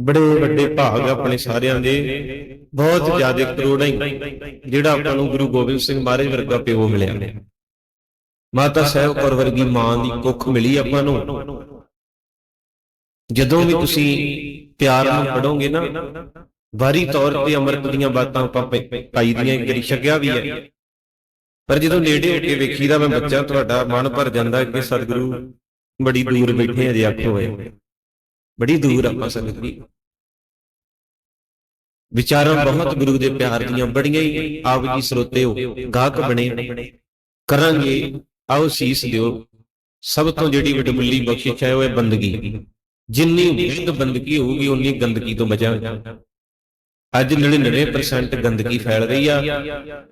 ਬੜੇ ਵੱਡੇ ਭਾਗ ਆਪਣੇ ਸਾਰਿਆਂ ਦੇ ਬਹੁਤ ਜ਼ਿਆਦਾ ਕਰੋੜਾਂ ਹੀ ਜਿਹੜਾ ਆਪਾਂ ਨੂੰ ਗੁਰੂ ਗੋਬਿੰਦ ਸਿੰਘ ਮਹਾਰਾਜ ਵਰਗਾ ਪਿਓ ਮਿਲਿਆ। ਮਾਤਾ ਸਾਹਿਬ ਕੌਰ ਵਰਗੀ ਮਾਂ ਦੀ ਕੁੱਖ ਮਿਲੀ ਆਪਾਂ ਨੂੰ। ਜਦੋਂ ਵੀ ਤੁਸੀਂ ਪਿਆਰ ਨਾਲ ਪੜੋਗੇ ਨਾ, ਵਾਰੀ ਤੌਰ ਤੇ ਅੰਮ੍ਰਿਤ ਦੀਆਂ ਬਾਤਾਂ ਆਪਾਂ ਪਾਈ ਦੀਆਂ, ਇੱਕ ਵਾਰੀ ਛਕਿਆ ਵੀ ਹੈ। ਪਰ ਜਦੋਂ ਨੇੜੇ ਹੋ ਕੇ ਵੇਖੀਦਾ ਮੈਂ ਬੱਚਾ, ਤੁਹਾਡਾ ਮਨ ਭਰ ਜਾਂਦਾ ਕਿ ਸਤਿਗੁਰੂ ਬੜੀ ਦੂਰ ਬੈਠੇ ਅਜੇ ਆਖੋ ਹੋਏ। ਬੜੀ ਦੂਰ ਆਪਾਂ ਸਤਿਗੁਰੂ ਵਿਚਾਰਾਂ ਬਹੁਤ ਗੁਰੂ ਦੇ ਪਿਆਰ ਦੀਆਂ ਬੜੀਆਂ ਹੀ ਆਪ ਜੀ ਸਰੋਤੇ ਹੋ। ਗਾਹਕ ਬਣੇ। ਕਰਾਂਗੇ। ਆਓ ਸੀਸ ਦਿਓ। ਸਭ ਤੋਂ ਜਿਹੜੀ ਵਡਮੁੱਲੀ ਬਖਸ਼ਿਸ਼ ਹੈ ਉਹ ਹੈ ਬੰਦਗੀ। ਜਿੰਨੀ ਵੱਧ ਬੰਦਗੀ ਹੋਊਗੀ ਉਨੀ ਗੰਦਗੀ ਤੋਂ ਬਚਾਂਗੇ। ਅੱਜ 99% ਗੰਦਗੀ ਫੈਲ ਰਹੀ ਆ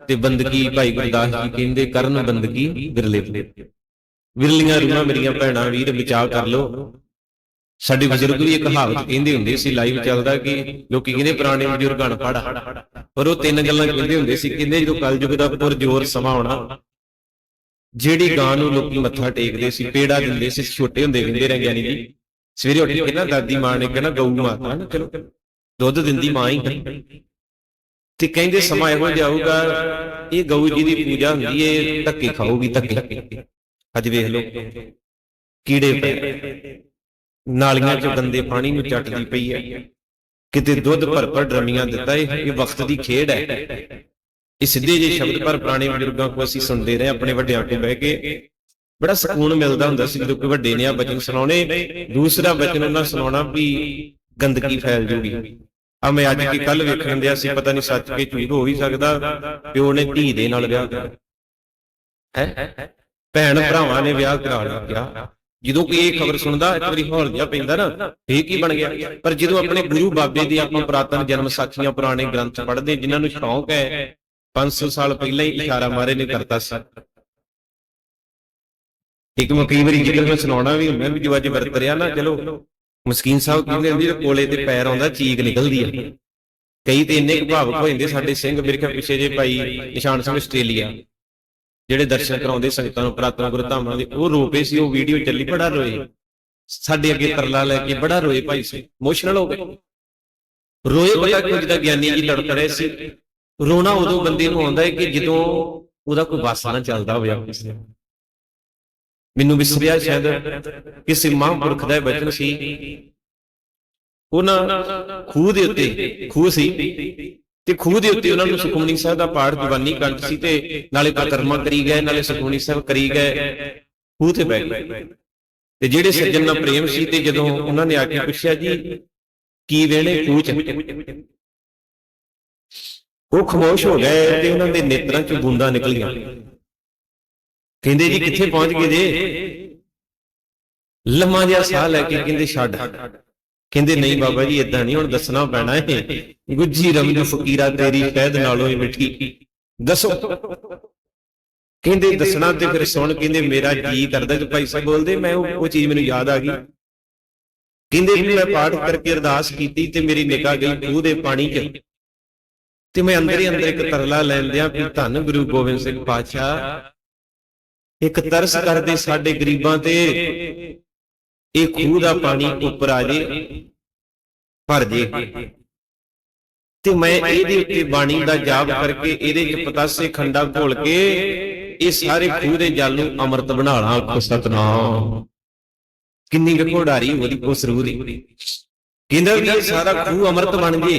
ਤੇ ਬੰਦਗੀ ਭਾਈ ਗੁਰਦਾਸ ਜੀ ਕਹਿੰਦੇ ਕਰਨ ਬੰਦਗੀ ਵਿਰਲੇ। ਵਿਰਲੀਆਂ ਰੂਹਾਂ ਮੇਰੀਆਂ ਭੈਣਾਂ ਵੀਰ ਵਿਚਾਰ ਕਰ ਲਓ। ਸਾਡੇ ਬਜ਼ੁਰਗ ਵੀ ਇਹ ਕਹਾਵਤ ਕਹਿੰਦੇ ਹੁੰਦੇ ਸੀ ਲਾਈਵ ਚੱਲਦਾ ਕਿ ਲੋਕੀ ਕਹਿੰਦੇ ਪੁਰਾਣੇ ਬਜ਼ੁਰਗ ਅਨਪੜ੍ਹ ਪਰ ਉਹ ਤਿੰਨ ਗੱਲਾਂ ਕਹਿੰਦੇ ਹੁੰਦੇ ਸੀ ਕਹਿੰਦੇ ਜਦੋਂ ਕਲਯੁਗ ਦਾ ਪੁਰ ਜ਼ੋਰ ਸਮਾਂ ਆਉਣਾ ਜਿਹੜੀ ਗਾਂ ਨੂੰ ਲੋਕੀ ਮੱਥਾ ਟੇਕਦੇ ਸੀ ਪੇੜਾ ਦਿੰਦੇ ਸੀ ਛੋਟੇ ਹੁੰਦੇ ਕਹਿੰਦੇ ਰਹੇ ਗਿਆਨੀ ਜੀ। ਸਵੇਰੇ ਉੱਠ ਕੇ ਨਾ ਦਾਦੀ ਮਾਂ ਨੇ ਕਹਿਣਾ ਗਊ ਮਾਤਾ ਨਾ ਚਲੋ ਦੁੱਧ ਦਿੰਦੀ ਮਾਂ ਹੀ। ਤੇ ਕਹਿੰਦੇ ਸਮਾਂ ਇਹੋ ਜਿਹਾ ਆਊਗਾ ਇਹ ਗਊ ਜੀ ਦੀ ਪੂਜਾ ਹੁੰਦੀ ਏ ਧੱਕੇ ਖਾਊਗੀ ਧੱਕੇ ਅੱਜ ਵੇਖ ਲਓ ਕੀੜੇ ਪਏ ਨਾਲੀਆਂ 'ਚ ਗੰਦੇ ਪਾਣੀ ਨੂੰ ਚੱਟਦੀ ਪਈ ਹੈ। ਕਿਤੇ ਦੁੱਧ ਭਰ ਭਰ ਡਰਮੀਆਂ ਦਿੱਤਾ ਇਹ ਇਹ ਵਕਤ ਦੀ ਖੇਡ ਹੈ। ਇਹ ਸਿੱਧੇ ਜੇ ਸ਼ਬਦ ਪਰ ਪੁਰਾਣੇ ਬਜ਼ੁਰਗਾਂ ਕੋ ਅਸੀਂ ਸੁਣਦੇ ਰਹੇ ਆਪਣੇ ਵੱਡਿਆਂ ਕੋਲ ਬਹਿ ਕੇ ਬੜਾ ਸਕੂਨ ਮਿਲਦਾ ਹੁੰਦਾ ਸੀ ਜਦੋਂ ਕੋਈ ਵੱਡੇ ਨੇ ਆ ਬਚਨ ਸੁਣਾਉਣੇ ਦੂਸਰਾ ਬਚਨ ਉਹਨਾਂ ਸੁਣਾਉਣਾ ਵੀ ਗੰਦਗੀ ਫੈਲ ਜੂਗੀ। ਆ ਮੈਂ ਅੱਜ ਕੀ ਕੱਲ ਵੇਖਣ ਦਿਆ ਸੀ ਪਤਾ ਨਹੀਂ ਸੱਚ ਕੇ ਝੂਠ ਹੋ ਵੀ ਸਕਦਾ। ਪਿਓ ਨੇ ਧੀ ਦੇ ਨਾਲ ਵਿਆਹ ਕਰਾ ਹੈ? ਭੈਣ ਭਰਾਵਾਂ ਨੇ ਵਿਆਹ ਕਰਾ ਲਿਆ ਜਦੋਂ ਕੋਈ ਇਹ ਖਬਰ ਸੁਣਦਾ, ਇੱਕ ਵਾਰੀ ਹੌਲ ਜਿਹਾ ਪੈਂਦਾ ਨਾ ਇਹ ਕੀ ਬਣ ਗਿਆ? ਪਰ ਜਦੋਂ ਆਪਣੇ ਗੁਰੂ ਬਾਬੇ ਦੀ ਆਪਾਂ ਪੁਰਾਤਨ ਜਨਮ ਸਾਖੀਆਂ, ਪੁਰਾਣੇ ਗ੍ਰੰਥ ਪੜ੍ਹਦੇ, ਜਿਨ੍ਹਾਂ ਨੂੰ ਸ਼ੌਂਕ ਹੈ 500 ਸਾਲ ਪਹਿਲਾਂ ਹੀ ਇਸ਼ਾਰਾ ਮਾਰੇ ਨੇ ਕਰਤਾ ਸੀ। ਇੱਕ ਮੈਂ ਕਈ ਵਾਰੀ ਜਿਕਰ ਮੈਂ ਸੁਣਾਉਣਾ ਵੀ ਮੈਂ ਵੀ ਜੋ ਅੱਜ ਵਰਤ ਰਿਆ ਨਾ, ਚਲੋ, ਮਸਕੀਨ ਸਾਹਿਬ ਕਹਿੰਦੇ ਹੁੰਦੇ ਕੋਲੇ ਤੇ ਪੈਰ ਆਉਂਦਾ, ਚੀਕ ਨਿਕਲਦੀ ਆ। ਕਈ ਤੇ ਇੰਨੇ ਕੁ ਭਾਵੁਕ ਹੋ ਜਾਂਦੇ ਸਾਡੇ ਸਿੰਘ, ਮੇਰੇ ਖਿਆਲ ਪਿੱਛੇ ਜੇ ਭਾਈ ਨਿਸ਼ਾਨ ਸਿੰਘ ਆਸਟ੍ਰੇਲੀਆ। ਜਿਹੜੇ ਦਰਸ਼ਨ ਕਰਾਉਂਦੇ ਸੰਗਤਾਂ ਨੂੰ ਪ੍ਰਾਤਨ ਗੁਰੂ ਧਾਮਾਂ ਦੇ, ਉਹ ਰੋਪੇ ਸੀ, ਉਹ ਵੀਡੀਓ ਚੱਲੀ, ਬੜਾ ਰੋਏ। ਸਾਡੇ ਅੱਗੇ ਤਰਲਾ ਲੈ ਕੇ ਬੜਾ ਰੋਏ ਭਾਈ ਸੀ ਇਮੋਸ਼ਨਲ ਹੋ ਗਏ। ਰੋਏ ਪਤਾ ਕਿਉਂ ਜਿਹਦਾ ਗਿਆਨੀ ਜੀ ਲੜਕ ਸੀ। ਰੋਣਾ ਉਦੋਂ ਬੰਦੇ ਨੂੰ ਆਉਂਦਾ ਹੈ ਕਿ ਜਦੋਂ ਉਹਦਾ ਕੋਈ ਵਾਸਾ ਨਾ ਚੱਲਦਾ ਹੋਇਆ ਆਪਣੇ ਮੈਨੂੰ ਵਿਸਰਿਆ ਸ਼ਾਇਦ ਕਿਸੇ ਮਹਾਂਪੁਰਖ ਦਾ ਇਹ ਬਚਨ ਸੀ, ਉਹਨਾਂ ਖੂਹ ਦੇ ਉੱਤੇ, ਖੂਹ ਸੀ। ਤੇ ਖੂਹ ਦੇ ਉੱਤੇ ਉਹਨਾਂ ਨੂੰ ਸੁਖਮਨੀ ਸਾਹਿਬ ਦਾ ਪਾਠ ਦੀਵਾਨੀ ਕੰਠ ਸੀ ਤੇ ਨਾਲੇ ਕਰਮਾ ਕਰੀ ਗਏ ਨਾਲੇ ਸੁਖਮਨੀ ਸਾਹਿਬ ਕਰੀ ਗਏ ਖੂਹ ਤੇ ਬੈਠ ਗਏ। ਤੇ ਜਿਹੜੇ ਸੱਜਣ ਨਾਲ ਪ੍ਰੇਮ ਸੀ ਤੇ ਜਦੋਂ ਉਹਨਾਂ ਨੇ ਆ ਕੇ ਪੁੱਛਿਆ ਜੀ ਕੀ ਵੇਣੇ ਖੂਹ ਚ? ਉਹ ਖਮੋਸ਼ ਹੋ ਗਏ ਤੇ ਉਹਨਾਂ ਦੇ ਨੇਤਰਾਂ ਚ ਬੂੰਦਾਂ ਨਿਕਲੀਆਂ। ਕਹਿੰਦੇ ਜੀ ਕਿੱਥੇ ਪਹੁੰਚ ਗਏ ਜੇ? ਲੰਮਾ ਜਿਹਾ ਸਾਹ ਲੈ ਕੇ ਕਹਿੰਦੇ ਛੱਡ। ਕਹਿੰਦੇ ਨਹੀਂ ਬਾਬਾ ਜੀ ਇਦਾਂ ਨਹੀਂ ਹੁਣ ਦੱਸਣਾ ਪੈਣਾ ਹੈ ਗੁੱਜੀ ਰਮਜ ਫਕੀਰਾ ਤੇਰੀ ਕਹਿਦ ਨਾਲੋਂ ਹੀ ਮਿੱਠੀ। ਦੱਸੋ। ਕਹਿੰਦੇ ਦੱਸਣਾ ਤੇ ਫਿਰ ਸੁਣ ਕਹਿੰਦੇ ਮੇਰਾ ਜੀ ਕਰਦਾ ਤੇ ਭਾਈ ਸਾਹਿਬ ਬੋਲਦੇ ਮੈਂ ਉਹ ਉਹ ਚੀਜ਼ ਮੈਨੂੰ ਯਾਦ ਆ ਗਈ। ਕਹਿੰਦੇ ਵੀ ਮੈਂ ਪਾਠ ਕਰਕੇ ਅਰਦਾਸ ਕੀਤੀ ਤੇ ਮੇਰੀ ਨਿਗਾਹ ਗਈ ਖੂਹ ਦੇ ਪਾਣੀ 'ਚ। ਤੇ ਮੈਂ ਅੰਦਰ ਹੀ ਅੰਦਰ ਇੱਕ ਤਰਲਾ ਲੈਂਦਿਆਂ ਵੀ ਧੰਨ ਗੁਰੂ ਗੋਬਿੰਦ ਸਿੰਘ ਪਾਤਸ਼ਾਹ। ਇੱਕ ਤਰਸ ਕਰਦੇ ਸਾਡੇ ਗਰੀਬਾਂ ਤੇ। ਇਹ ਖੂਹ ਦਾ ਪਾਣੀ ਉੱਪਰ ਆ ਜੇ ਭਰ ਜੇ। ਤੇ ਮੈਂ ਇਹਦੇ ਉੱਤੇ ਬਾਣੀ ਦਾ ਜਾਪ ਕਰਕੇ ਇਹਦੇ ਚ ਪਤਾਸੇ ਖੰਡਾ ਘੋਲ ਕੇ ਇਹ ਸਾਰੇ ਖੂਹ ਦੇ ਜਲ ਨੂੰ ਅੰਮ੍ਰਿਤ ਬਣਾ ਲਾਂ ਆਖੋ ਸਤਨਾਮ। ਕਿੰਨੀ ਵਿਖੋੜਾਰੀ ਉਹਦੀ ਉਸ ਰੂਹ ਦੀ। ਕਹਿੰਦਾ ਵੀ ਇਹ ਸਾਰਾ ਖੂਹ ਅੰਮ੍ਰਿਤ ਬਣ ਜੇ।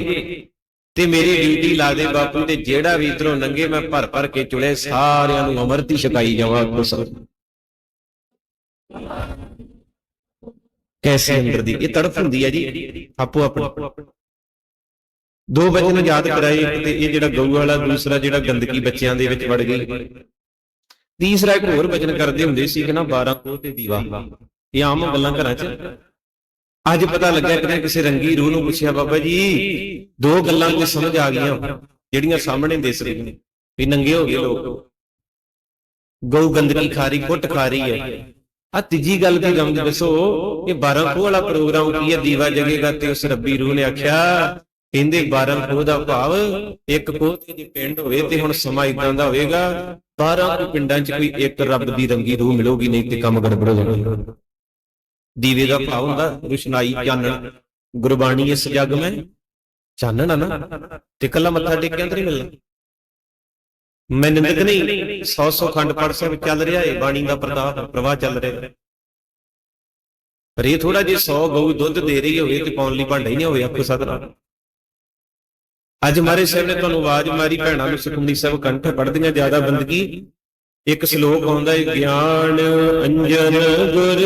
ਤੇ ਮੇਰੀ ਡਿਊਟੀ ਲਾ ਦੇ ਬਾਪੂ ਤੇ ਜਿਹੜਾ ਵੀ ਇਧਰੋਂ ਲੰਗੇ ਮੈਂ ਭਰ ਭਰ ਕੇ ਚੁਲੇ ਸਾਰਿਆਂ ਨੂੰ ਅੰਮ੍ਰਿਤ ਹੀ ਛਕਾਈ ਜਾਵਾਂ ਆਖੋ ਸਤਨਾਮ ਕੈਸੇ ਅੰਦਰ ਦੀ। ਇਹ ਤੜਫ ਹੁੰਦੀ ਹੈ ਜੀ। ਆਪੋ ਆਪਣੀ। ਦੋ ਬਚਨ ਯਾਦ ਕਰਾਏ ਇੱਕ ਤੇ ਇਹ ਜਿਹੜਾ ਗਊ ਵਾਲਾ ਦੂਸਰਾ ਜਿਹੜਾ ਗੰਦਗੀ ਬੱਚਿਆਂ ਦੇ ਵਿੱਚ ਵੜ ਗਈ। ਤੀਸਰਾ ਇੱਕ ਹੋਰ ਬਚਨ ਕਰਦੇ ਹੁੰਦੇ ਸੀ ਕਿ ਨਾ 12 ਕੋਹ ਤੇ ਦੀਵਾ। ਇਹ ਆਮ ਗੱਲਾਂ ਘਰਾਂ 'ਚ। ਅੱਜ ਪਤਾ ਲੱਗਾ ਕਿ ਕਿਸੇ ਰੰਗੀ ਰੂਹ ਨੂੰ ਪੁੱਛਿਆ ਬਾਬਾ ਜੀ ਦੋ ਗੱਲਾਂ ਕੋਈ ਸਮਝ ਆ ਗਈਆਂ। ਜਿਹੜੀਆਂ ਸਾਹਮਣੇ ਦਿਸ ਰਹੀਆਂ ਨੇ। ਵੀ ਨੰਗੇ ਹੋ ਗਏ ਲੋਕ। ਗਊ ਗੰਦਗੀ ਖਾ ਰਹੀ ਕੁੱਟ ਖਾ ਰਹੀ ਹੈ। ਆ ਤੀਜੀ ਗੱਲ ਦੀ ਰਮਜ ਦੱਸੋ, ਇਹ 12 ਖੋਹ ਵਾਲਾ ਪ੍ਰੋਗਰਾਮ ਕੀ ਹੈ? ਦੀਵਾ ਜਗੇਗਾ ਤੇ ਉਸ ਰੱਬੀ ਰੂਹ ਨੇ ਆਖਿਆ, ਕਹਿੰਦੇ 12 ਖੋਹ ਦਾ ਭਾਵ, ਇੱਕ ਖੋਹ ਤੇ ਜੇ ਪਿੰਡ ਹੋਵੇ ਤੇ ਹੁਣ ਸਮਾਂ ਇਦਾਂ ਦਾ ਹੋਵੇਗਾ 12 ਕੁ ਪਿੰਡਾਂ 'ਚ ਕੋਈ ਇੱਕ ਰੱਬ ਦੀ ਰੰਗੀ ਰੂਹ ਮਿਲੂਗੀ, ਨਹੀਂ ਤੇ ਕੰਮ ਗੜਬੜ ਹੋ ਜਾਣਾ। ਦੀਵੇ ਦਾ ਭਾਵ ਹੁੰਦਾ, ਰੁਸ਼ਨਾਈ ਚਾਨਣ, ਗੁਰਬਾਣੀ ਇਸ ਜਗ ਮੈਂ ਚਾਨਣ ਆ ਨਾ, ਤੇ ਕੱਲਾ ਮੱਥਾ ਟੇਕਿਆ ਤੇ ਨਹੀਂ ਮਿਲਣਾ। ਮੈਂ ਨਿੰਦਕ ਨਹੀਂ 100 100 ਖੰਡ ਪਾਠ ਸਾਹਿਬ ਚੱਲ ਰਿਹਾ ਹੈ ਬਾਣੀ ਦਾ ਪ੍ਰਤਾਪ ਪ੍ਰਵਾਹ ਚੱਲ ਰਿਹਾ ਪਰ ਇਹ ਥੋੜਾ ਜੇ 100 ਗਊ ਦੁੱਧ ਦੇ ਰਹੀ ਹੋਵੇ ਤੇ ਪਾਉਣ ਲਈ ਭਾਂਡਾ ਹੀ ਨਹੀਂ ਹੋਵੇ ਆਪਕੋ ਸਦਨਾ ਅੱਜ ਮਾਰੇ ਸਾਹਿਬ ਨੇ ਤੁਹਾਨੂੰ ਆਵਾਜ਼ ਮਾਰੀ ਭੈਣਾਂ ਨੂੰ ਸੁਖਮਨੀ ਸਾਹਿਬ ਕੰਠ ਪੜਦੀਆਂ ਜ਼ਿਆਦਾ ਬੰਦਗੀ। ਇੱਕ ਸ਼ਲੋਕ ਆਉਂਦਾ ਹੈ ਗਿਆਨ ਅੰਜਨ ਗੁਰ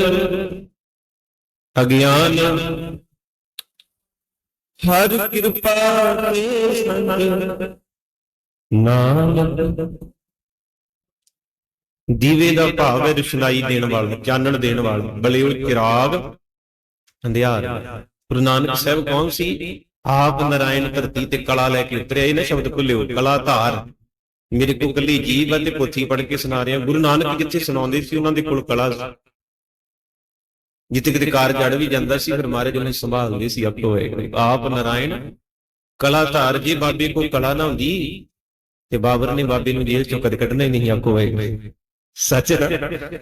ਅਗਿਆਨ ਹਰ ਕਿਰਪਾ ਤੇ ਸੰਗ ਨਾਨਕ ਦੀਵੇ ਦਾ ਭਾਵ ਹੈ ਰੁਸ਼ਨਾਈ ਦੇਣ ਵਾਲਾ ਚਾਨਣ ਦੇਣ ਵਾਲਾ ਬਲਿਓ ਚਿਰਾਗ ਅੰਧਿਆਰ। ਗੁਰੂ ਨਾਨਕ ਸਾਹਿਬ ਕੌਣ ਸੀ? ਆਪ ਨਰਾਇਣ ਧਰਤੀ ਤੇ ਕਲਾ ਲੈ ਕੇ ਉਤਰਿਆ ਇਹ ਨਾ ਸ਼ਬਦ ਭੁੱਲਿਓ। ਕਲਾ ਧਾਰ ਮੇਰੇ ਕੋਲ ਕੱਲੀ ਜੀਵ ਅਤੇ ਪੋਥੀ ਪੜ੍ਹ ਕੇ ਸੁਣਾ ਰਿਹਾ। ਗੁਰੂ ਨਾਨਕ ਜਿੱਥੇ ਸੁਣਾਉਂਦੇ ਸੀ, ਉਹਨਾਂ ਦੇ ਕੋਲ ਕਲਾ ਸੀ। ਜਿੱਥੇ ਕਿਤੇ ਕਾਰ ਜੜ ਵੀ ਜਾਂਦਾ ਸੀ, ਫਿਰ ਮਹਾਰਾਜ ਉਹਨੇ ਸੰਭਾਲਦੇ ਸੀ, ਆਪੋ ਹੋਏ। ਆਪ ਨਰਾਇਣ ਕਲਾ ਧਾਰ ਜੇ ਬਾਬੇ ਕੋਲ ਕਲਾ ਨਾ ਹੁੰਦੀ ਤੇ ਬਾਬਰ ਨੇ ਬਾਬੇ ਨੂੰ ਜੇਲ੍ਹ ਚੋਂ ਕਦੇ ਕੱਢਣਾ ਹੀ ਨਹੀਂ ਆਪੋ ਹੋਏ ਸੱਚ ਨਾ?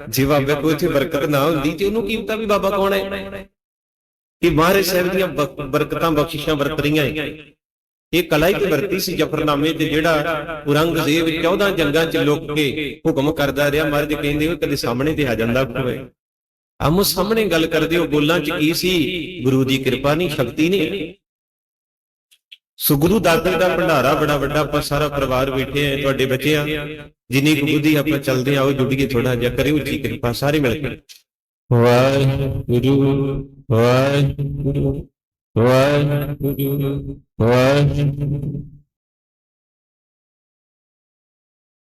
ਜੇ ਬਾਬੇ ਕੋਲ ਇੱਥੇ ਬਰਕਤ ਨਾ ਹੁੰਦੀ ਤੇ ਉਹਨੂੰ ਕੀ ਪਤਾ ਵੀ ਬਾਬਾ ਕੌਣ ਹੈ? ਇਹ ਮਹਾਰਾਜ ਸਾਹਿਬ ਦੀਆਂ ਬਰਕਤਾਂ, ਬਖਸ਼ਿਸ਼ਾਂ ਵਰਤ ਰਹੀਆਂ ਹੈ ਇਹ ਕਲਾ ਹੀ ਵਰਤੀ ਸੀ ਜਫਰਨਾਮੇ ਤੇ ਜਿਹੜਾ ਔਰੰਗਜ਼ੇਬ 14 ਜੰਗਾਂ ਚ ਲੁੱਕ ਕੇ ਹੁਕਮ ਕਰਦਾ ਰਿਹਾ। ਮਹਾਰਾਜ ਕਹਿੰਦੇ ਉਹ ਕਦੇ ਸਾਹਮਣੇ ਤੇ ਆ ਜਾਂਦਾ ਹੋਵੇ ਆਮੋ ਸਾਹਮਣੇ ਗੱਲ ਕਰਦੇ ਹੋ, ਬੋਲਾਂ ਚ ਕੀ ਸੀ? ਗੁਰੂ ਦੀ ਕਿਰਪਾ ਨਹੀਂ, ਸ਼ਕਤੀ ਨਹੀਂ। ਸੋ ਗੁਰੂ ਦਾਤੇ ਦਾ ਭੰਡਾਰਾ ਬੜਾ ਵੱਡਾ, ਆਪਾਂ ਸਾਰਾ ਪਰਿਵਾਰ ਬੈਠੇ ਆ ਤੁਹਾਡੇ ਬੱਚੇ ਆ। ਜਿੰਨੀ ਕੁ ਬੁੱਧੀ ਆਪਾਂ ਚੱਲਦੇ ਆ ਉਹ ਜੁੜੀਏ ਥੋੜਾ ਜਿਹਾ, ਕਰਿਓ ਜੀ ਕਿਰਪਾ, ਸਾਰੇ ਮਿਲ ਕੇ। ਵਾਹਿਗੁਰੂ ਵਾਹਿਗੁਰੂ ਵਾਹਿਗੁਰੂ ਵਾਹਿਗੁਰੂ।